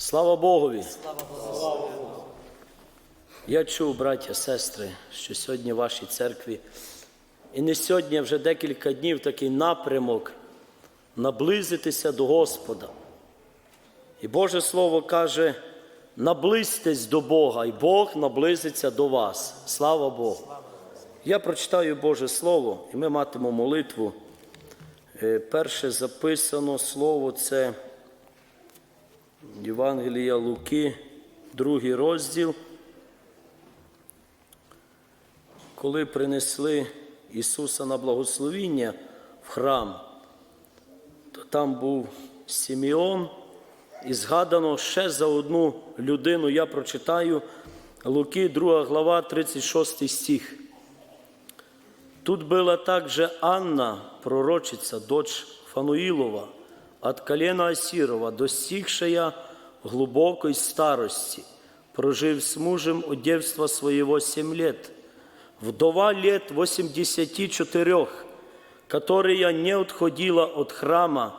Слава Богові! Я чув, браття, сестри, що сьогодні в вашій церкві, і не сьогодні, а вже декілька днів такий напрямок наблизитися до Господа. І Боже Слово каже, наблизьтесь до Бога, і Бог наблизиться до вас. Слава Богу! Я прочитаю Боже Слово, і ми матимемо молитву. Е, Перше записано слово це Євангелія Луки, другий розділ. Коли принесли Ісуса на благословіння в храм, то там був Сімеон, і згадано ще за одну людину, я прочитаю Луки, 2 глава, 36 стих. Тут была также Анна, пророчица, дочь Фануилова, от колена Асирова, достигшая глубокой старости, прожив с мужем от девства своего семь лет, вдова лет 84, которая не отходила от храма,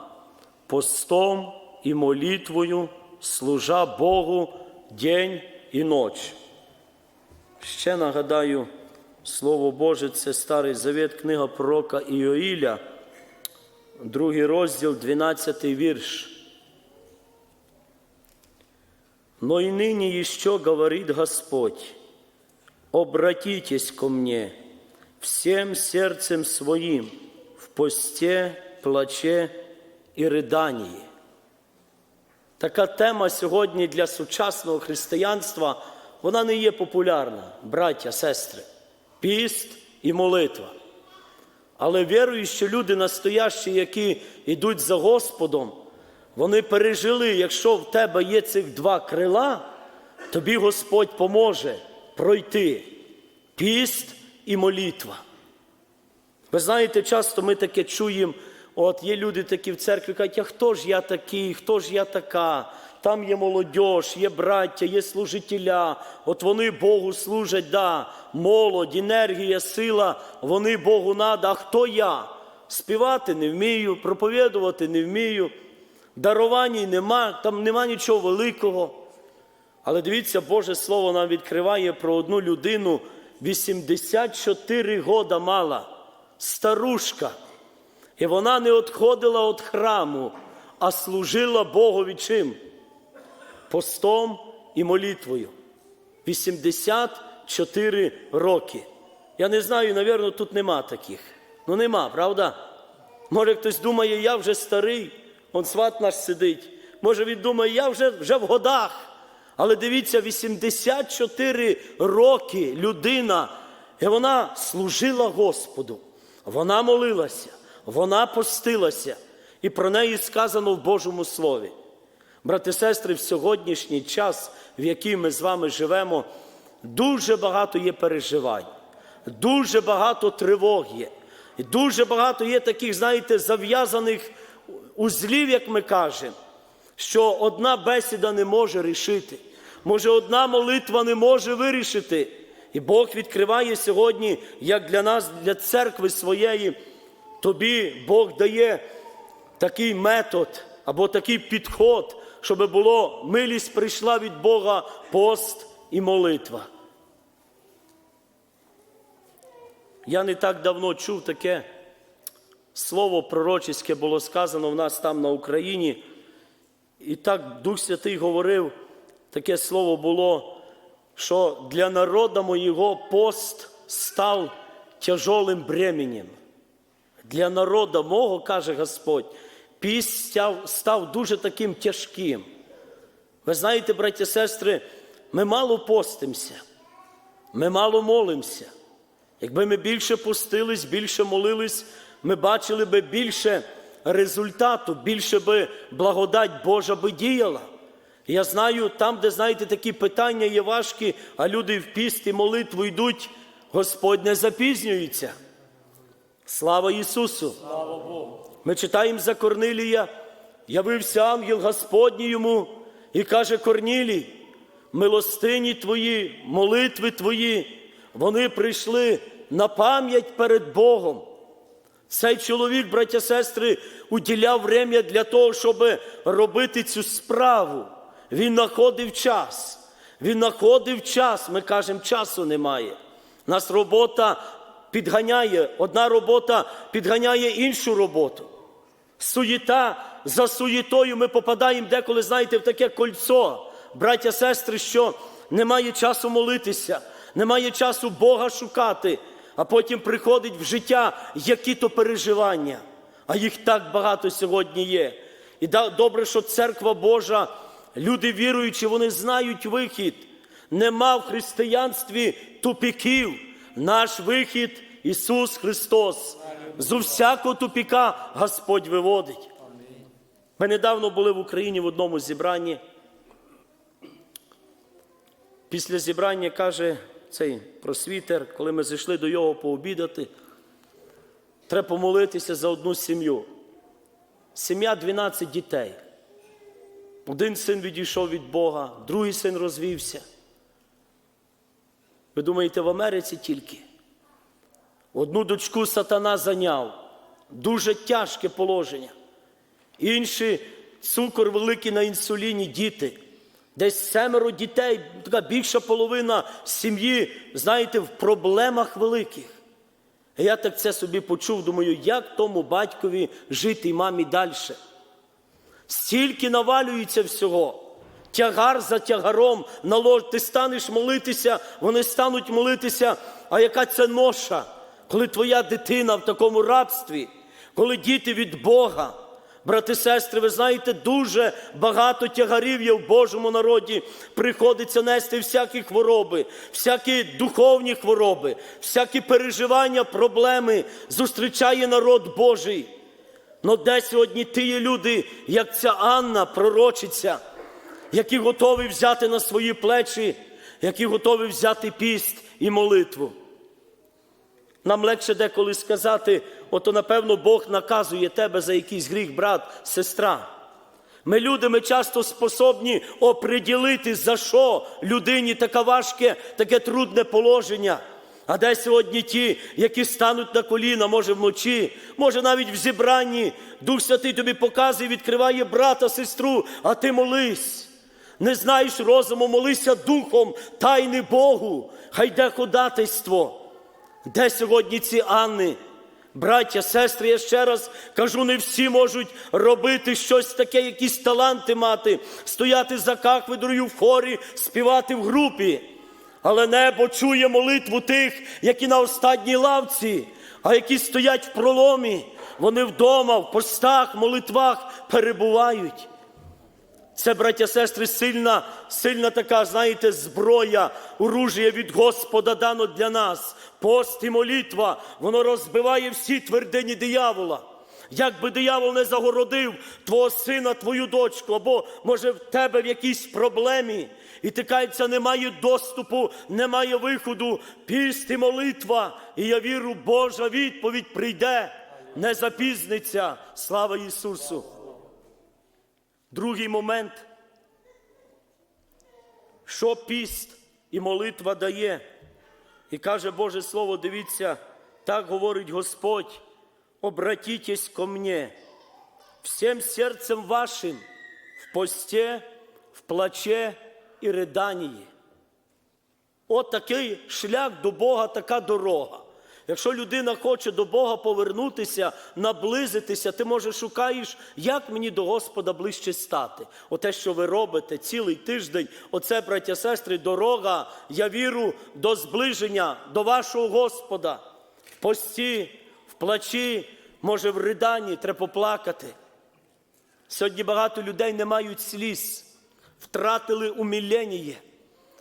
постом и молитвою, служа Богу день і ніч. Ще нагадаю, Слово Боже, це Старий Завет, книга пророка Іоїля, другий розділ, 12 вірш. Но и ныне еще говорит Господь, обратитесь ко мне всем сердцем своим в посте, плаче і риданні. Така тема сьогодні для сучасного християнства, вона не є популярна, браття, сестри, піст і молитва. Але вірую, що люди настоящі, які йдуть за Господом, вони пережили, якщо в тебе є цих два крила, тобі Господь поможе пройти піст і молитва. Ви знаєте, часто ми таке чуємо, от є люди такі в церкві, кажуть, а хто ж я такий, хто ж я така? Там є молодь, є браття, є служителя, от вони Богу служать, да, молодь, енергія, сила, вони Богу надо. А хто я? Співати не вмію, проповідувати не вмію, дарувань нема, там нема нічого великого. Але дивіться, Боже Слово нам відкриває про одну людину 84 года мала, старушка. І вона не відходила від храму, а служила Богові чим? Постом і молитвою. 84 роки. Я не знаю, навірно, тут нема таких. Ну нема, правда? Може, хтось думає, я вже старий, он сват наш сидить. Може, він думає, я вже, вже в годах. Але дивіться, 84 роки людина, і вона служила Господу, вона молилася, вона постилася, і про неї сказано в Божому Слові. Брати і сестри, в сьогоднішній час, в який ми з вами живемо, дуже багато є переживань, дуже багато тривог є, і дуже багато є таких, знаєте, зав'язаних узлів, як ми кажемо, що одна бесіда не може рішити. Може, одна молитва не може вирішити. І Бог відкриває сьогодні, як для нас, для церкви своєї, тобі Бог дає такий метод або такий підход, щоб було милість прийшла від Бога пост і молитва. Я не так давно чув таке слово пророчеське було сказано в нас там на Україні. І так Дух Святий говорив, таке слово було, що для народа моєго пост став тяжолим бременем. Для народа мого, каже Господь, піст став, дуже таким тяжким. Ви знаєте, браті і сестри, ми мало постимося, ми мало молимося. Якби ми більше постились, більше молились, ми бачили би більше результату, більше би благодать Божа би діяла. Я знаю, там, де, знаєте, такі питання є важкі, а люди в піст молитву йдуть, Господь не запізнюється. Слава Ісусу! Слава Богу! Ми читаємо за Корнилія, явився ангел Господній йому і каже Корнілій, милостині твої, молитви твої, вони прийшли на пам'ять перед Богом. Цей чоловік, браття сестри, уділяв время для того, щоб робити цю справу. Він знаходив час. Він знаходив час. Ми кажемо, часу немає. Нас робота підганяє, одна робота підганяє іншу роботу. Суєта за суєтою ми попадаємо деколи, знаєте, в таке кольцо, браття, сестри, що немає часу молитися, немає часу Бога шукати, а потім приходить в життя які-то переживання. А їх так багато сьогодні є. І добре, що церква Божа, люди віруючі, вони знають вихід. Нема в християнстві тупіків. Наш вихід Ісус Христос. З усякого тупіка Господь виводить. Ми недавно були в Україні в одному зібранні. Після зібрання каже цей просвітер, коли ми зайшли до його пообідати, треба помолитися за одну сім'ю. Сім'я 12 дітей. Один син відійшов від Бога, другий син розвівся. Ви думаєте, в Америці тільки? Одну дочку сатана зайняв. Дуже тяжке положення. Інші цукор великий на інсуліні, діти. Десь семеро дітей, така більша половина сім'ї, знаєте, в проблемах великих. Я так це собі почув, думаю, як тому батькові жити і мамі далі. Стільки навалюється всього. Тягар за тягаром налож. Ти станеш молитися, вони стануть молитися. А яка це ноша, коли твоя дитина в такому рабстві, коли діти від Бога. Брати, сестри, ви знаєте, дуже багато тягарів є в Божому народі. Приходиться нести всякі хвороби, всякі духовні хвороби, всякі переживання, проблеми зустрічає народ Божий. Но де сьогодні ті люди, як ця Анна, пророчиця, які готові взяти на свої плечі, які готові взяти піст і молитву. Нам легше деколи сказати, ото напевно Бог наказує тебе за якийсь гріх, брат, сестра. Ми люди, ми часто способні оприділити, за що людині таке важке, таке трудне положення. А де сьогодні ті, які стануть на коліна, може вночі, може навіть в зібранні, Дух Святий тобі показує, відкриває брата, сестру, а ти молись. Не знаєш розуму, молися духом, тайни Богу, хай йде ходатайство. Де сьогодні ці Анни? Браття, сестри, я ще раз кажу, не всі можуть робити щось таке, якісь таланти мати, стояти за кафедрою в хорі, співати в групі. Але небо чує молитву тих, які на останній лавці, а які стоять в проломі. Вони вдома, в постах, молитвах перебувають. Це, браття, сестри, сильна, сильна така, знаєте, зброя, оружія від Господа дано для нас. Пост і молитва, воно розбиває всі твердині диявола. Як би диявол не загородив твого сина, твою дочку, або, може, в тебе в якійсь проблемі, і ти кається, немає доступу, немає виходу, піст і молитва, і я вірю, Божа відповідь прийде, не запізниться. Слава Ісусу! Другий момент, що піст і молитва дає. І каже Боже Слово, дивіться, так говорить Господь, обратитесь ко мне всем сердцем вашим в посте, в плаче і риданні. От такий шлях до Бога, така дорога. Якщо людина хоче до Бога повернутися, наблизитися, ти може шукаєш, як мені до Господа ближче стати. Оте, що ви робите цілий тиждень, оце, браття, сестри, дорога, я віру до зближення, до вашого Господа. В пості, в плачі, може, в риданні треба поплакати. Сьогодні багато людей не мають сліз, втратили умілення.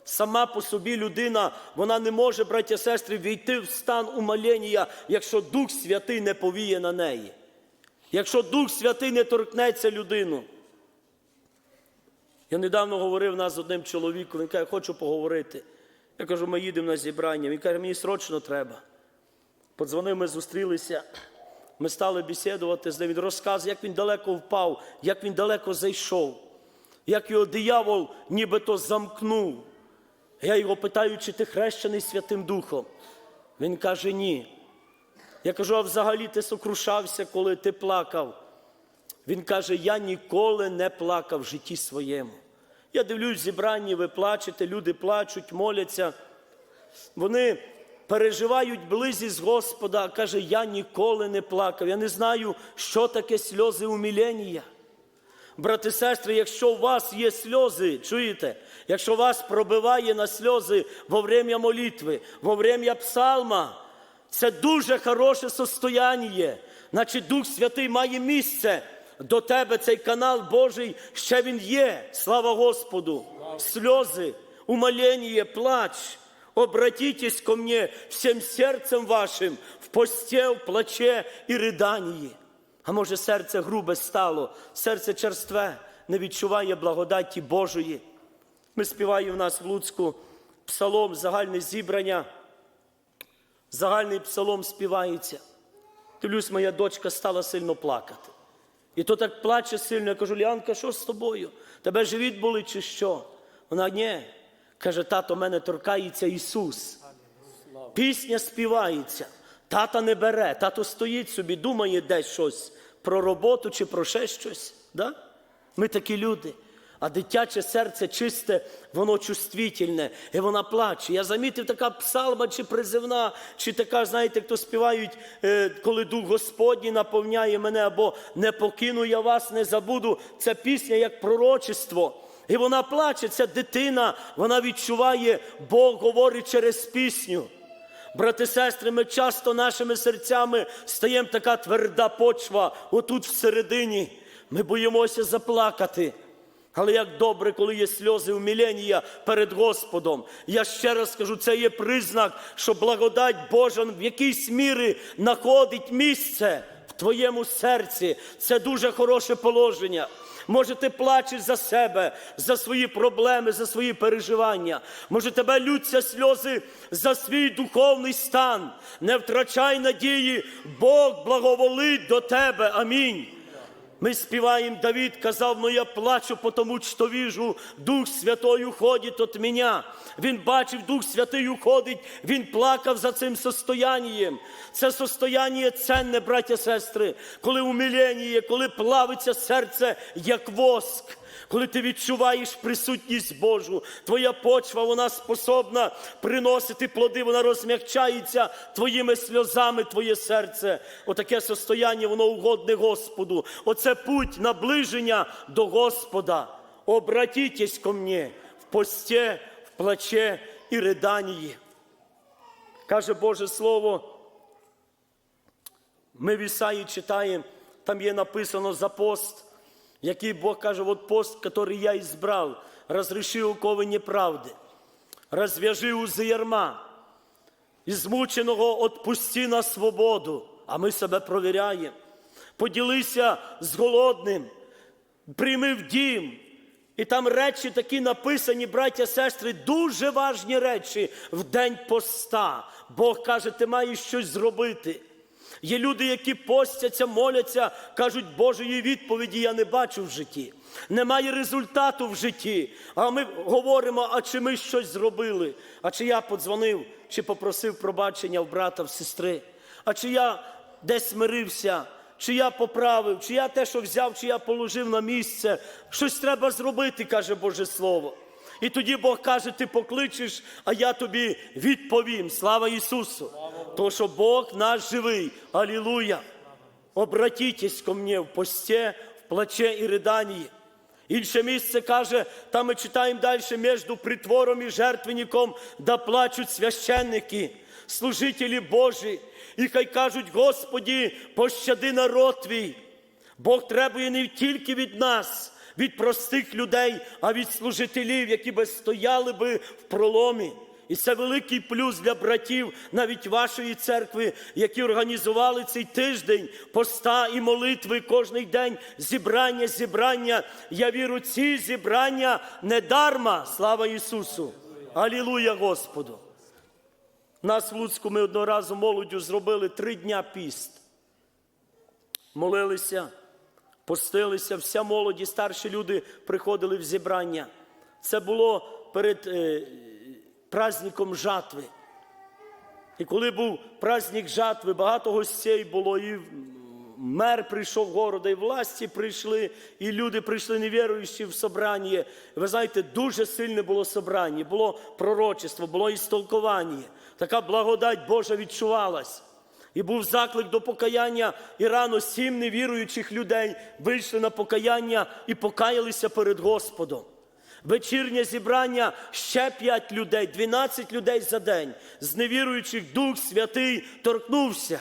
Сама по собі людина, вона не може, браття сестри, війти в стан умолення, якщо Дух Святий не повіє на неї. Якщо Дух Святий не торкнеться людину. Я недавно говорив нас з одним чоловіком, він каже, хочу поговорити. Я кажу, ми їдемо на зібрання. Він каже, мені срочно треба. Подзвонив, ми зустрілися. Ми стали бесідувати з ним. Він розказує, як він далеко впав, як він далеко зайшов, як його диявол нібито замкнув. Я його питаю, чи ти хрещений Святим Духом. Він каже, ні. Я кажу, а взагалі ти сокрушався, коли ти плакав. Він каже, я ніколи не плакав в житті своєму. Я дивлюсь, зібранні, ви плачете, люди плачуть, моляться. Вони переживають близість Господа, каже, я ніколи не плакав. Я не знаю, що таке сльози умілення. Брати сестри, якщо у вас є сльози, чуєте, якщо вас пробиває на сльози во время молитви, во время псалма, це дуже хороше состояння. Значить, Дух Святий має місце до тебе, цей канал Божий, ще він є. Слава Господу! Сльози, умолення, плач. Обратитесь ко мне всем сердцем вашим в посте, в плаче і риданні. А може, серце грубе стало, серце черстве, не відчуває благодаті Божої. Ми співаємо в нас в Луцьку псалом, загальне зібрання. Загальний псалом співається. Дивлюсь, моя дочка стала сильно плакати. І то так плаче сильно. Я кажу, Ліанка, що з тобою? Тебе живіт болить чи що? Вона ні. Каже, тато, мене торкається Ісус. Пісня співається. Тата не бере, тато стоїть собі, думає десь щось про роботу чи про ще щось. Да? Ми такі люди. А дитяче серце чисте, воно чувствительне, і вона плаче. Я замітив, така псалма чи призивна, чи така, знаєте, хто співають, е, коли Дух Господній наповняє мене, або не покину я вас, не забуду. Це пісня як пророчество. І вона плаче, ця дитина, вона відчуває, Бог говорить через пісню. Брати, сестри, ми часто нашими серцями стаємо така тверда почва, отут всередині. Ми боїмося заплакати. Але як добре, коли є сльози умілення перед Господом. Я ще раз скажу, це є признак, що благодать Божа в якійсь мірі знаходить місце в твоєму серці. Це дуже хороше положення. Може, ти плачеш за себе, за свої проблеми, за свої переживання. Може, тебе лються сльози за свій духовний стан. Не втрачай надії, Бог благоволить до тебе. Амінь. Ми співаємо, Давид казав, ну я плачу, потому що віжу, Дух Святой уходить від мене. Він бачив, Дух Святий уходить, він плакав за цим состоянням. Це состояння ценне, браття сестри, коли умилення, коли плавиться серце, як воск. Коли ти відчуваєш присутність Божу, твоя почва, вона способна приносити плоди, вона розмягчається твоїми сльозами, твоє серце. Отаке состояння, воно угодне Господу. Оце путь наближення до Господа. Обратітесь ко мне в посте, в плаче і риданні. Каже Боже Слово, ми в Ісаї читаємо, там є написано за пост, який Бог каже, от пост, який я избрал, разреши окови неправди, розв'яжи узи ярма, і змученого отпусти на свободу, а ми себе провіряємо. Поділися з голодним, прийми в дім. І там речі такі написані, браття, сестри, дуже важні речі в день поста. Бог каже, ти маєш щось зробити. Є люди, які постяться, моляться, кажуть, Божої відповіді я не бачу в житті. Немає результату в житті. А ми говоримо, а чи ми щось зробили? А чи я подзвонив, чи попросив пробачення в брата, в сестри? А чи я десь смирився? Чи я поправив, чи я те, що взяв, чи я положив на місце. Щось треба зробити, каже Боже Слово. І тоді Бог каже, ти покличеш, а я тобі відповім. Слава Ісусу! То, що Бог наш живий. Алілуя! Обратітесь ко мне в посте, в плаче і риданні. Інше місце каже, там ми читаємо далі, між притвором і жертвенником, да плачуть священники, служителі Божі, і хай кажуть, Господі, пощади народ твій. Бог требує не тільки від нас, від простих людей, а від служителів, які би стояли би в проломі. І це великий плюс для братів, навіть вашої церкви, які організували цей тиждень поста і молитви кожний день, зібрання, зібрання. Я вірю, ці зібрання не дарма. Слава Ісусу! Алілуя Господу! Нас в Луцьку ми одного разу молоддю зробили три дня піст. Молилися, постилися, вся молоді, старші люди приходили в зібрання. Це було перед е, праздником жатви. І коли був праздник жатви, багато гостей було і мер прийшов города, і власті прийшли, і люди прийшли невіруючі в собрання. Ви знаєте, дуже сильне було собрання, було пророчество, було істолкування. Така благодать Божа відчувалась. І був заклик до покаяння, і рано сім невіруючих людей вийшли на покаяння і покаялися перед Господом. Вечірнє зібрання ще п'ять людей, 12 людей за день. З невіруючих Дух Святий торкнувся.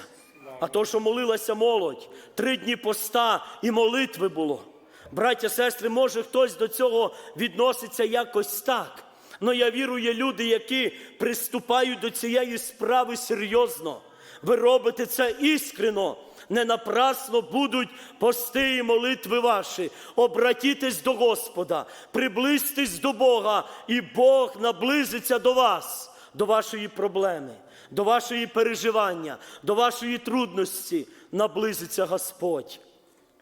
А то, що молилася молодь, три дні поста і молитви було. Браття, сестри, може хтось до цього відноситься якось так. Але я вірую, є люди, які приступають до цієї справи серйозно. Ви робите це іскрено. Не напрасно будуть пости і молитви ваші. Обратітесь до Господа, приблизьтесь до Бога, і Бог наблизиться до вас, до вашої проблеми, до вашої переживання, до вашої трудності. Наблизиться Господь.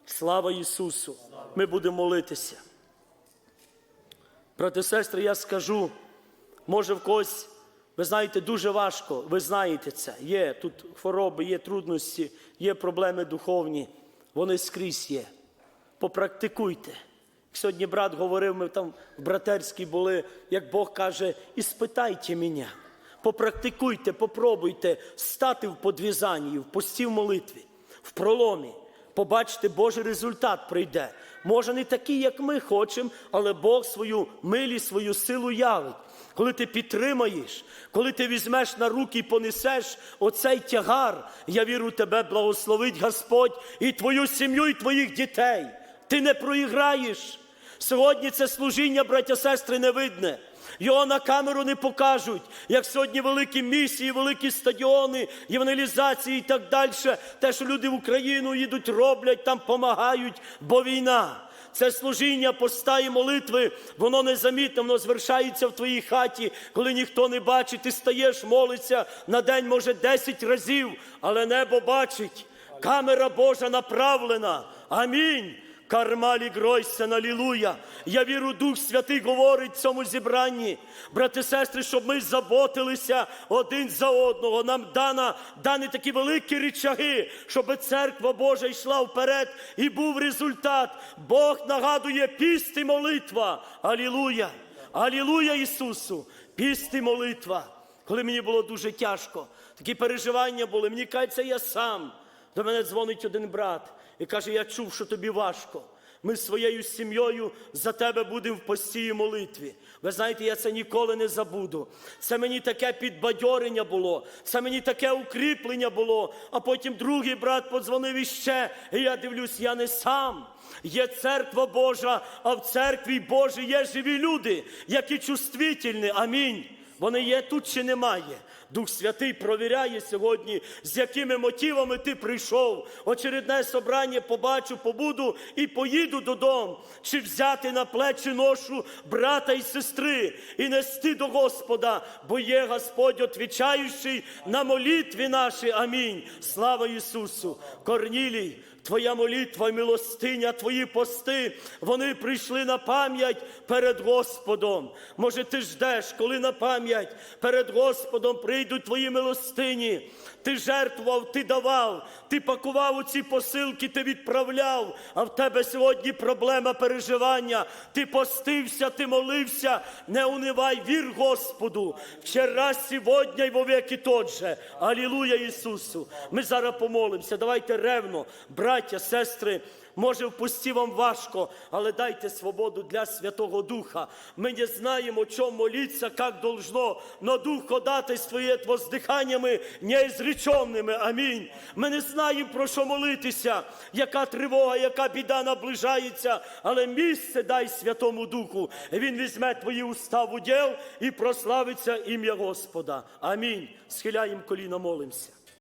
Слава Ісусу! Ми будемо молитися. Брати сестри, я скажу, може в когось, ви знаєте, дуже важко, ви знаєте це. Є тут хвороби, є трудності, є проблеми духовні, вони скрізь є. Попрактикуйте. Сьогодні брат говорив, ми там в братерській були, як Бог каже, і спитайте мене. Попрактикуйте, попробуйте стати в подвізанні, в пості в молитві, в проломі. Побачите, Божий результат прийде. Може, не такий, як ми хочемо, але Бог свою милість, свою силу явить. Коли ти підтримаєш, коли ти візьмеш на руки і понесеш оцей тягар, я вірю, тебе благословить Господь і твою сім'ю, і твоїх дітей. Ти не проіграєш. Сьогодні це служіння, браття, сестри, не видне. Його на камеру не покажуть, як сьогодні великі місії, великі стадіони, євангелізації і так далі. Те, що люди в Україну їдуть, роблять, там помагають, бо війна. Це служіння поста і молитви, воно незамітно, воно звершається в твоїй хаті, коли ніхто не бачить, ти стаєш, молишся на день, може, 10 разів, але небо бачить. Камера Божа направлена. Амінь. Кармалі Гройсен, алілуя. Я вірю, Дух Святий говорить в цьому зібранні. Брати, сестри, щоб ми заботилися один за одного. Нам дана, дані такі великі речаги, щоб церква Божа йшла вперед і був результат. Бог нагадує піст і молитва. Алілуя. Алілуя Ісусу. Піст і молитва. Коли мені було дуже тяжко, такі переживання були, мені кажеться, я сам. До мене дзвонить один брат і каже: Я чув, що тобі важко. Ми з своєю сім'єю за тебе будемо в постій молитві. Ви знаєте, я це ніколи не забуду. Це мені таке підбадьорення було, це мені таке укріплення було. А потім другий брат подзвонив іще, і я дивлюсь, я не сам. Є церква Божа, а в церкві Божій є живі люди, які чувствительні. Амінь. Вони є тут чи немає. Дух Святий провіряє сьогодні, з якими мотивами ти прийшов. Очередне собрання побачу, побуду і поїду додому. Чи взяти на плечі ношу брата і сестри і нести до Господа, бо є Господь, отвічаючий на молитві наші. Амінь. Слава Ісусу! Корнілій, Твоя молитва, милостиня, твої пости, вони прийшли на пам'ять перед Господом. Може, ти ждеш, коли на пам'ять перед Господом прийдуть твої милостині. Ти жертвував, ти давав, ти пакував у ці посилки, ти відправляв, а в тебе сьогодні проблема переживання. Ти постився, ти молився, не унивай, вір Господу. Вчора, сьогодні і вовеки тот же. Алілуя Ісусу. Ми зараз помолимося. Давайте ревно, браття, сестри. Може, в пусті вам важко, але дайте свободу для Святого Духа. Ми не знаємо, чому молиться, як должно, но Дух ходатайствует воздиханнями неізреченними. Амінь. Ми не знаємо, про що молитися, яка тривога, яка біда наближається, але місце дай Святому Духу. Він візьме твої уста в уділ і прославиться ім'я Господа. Амінь. Схиляємо коліна, молимося.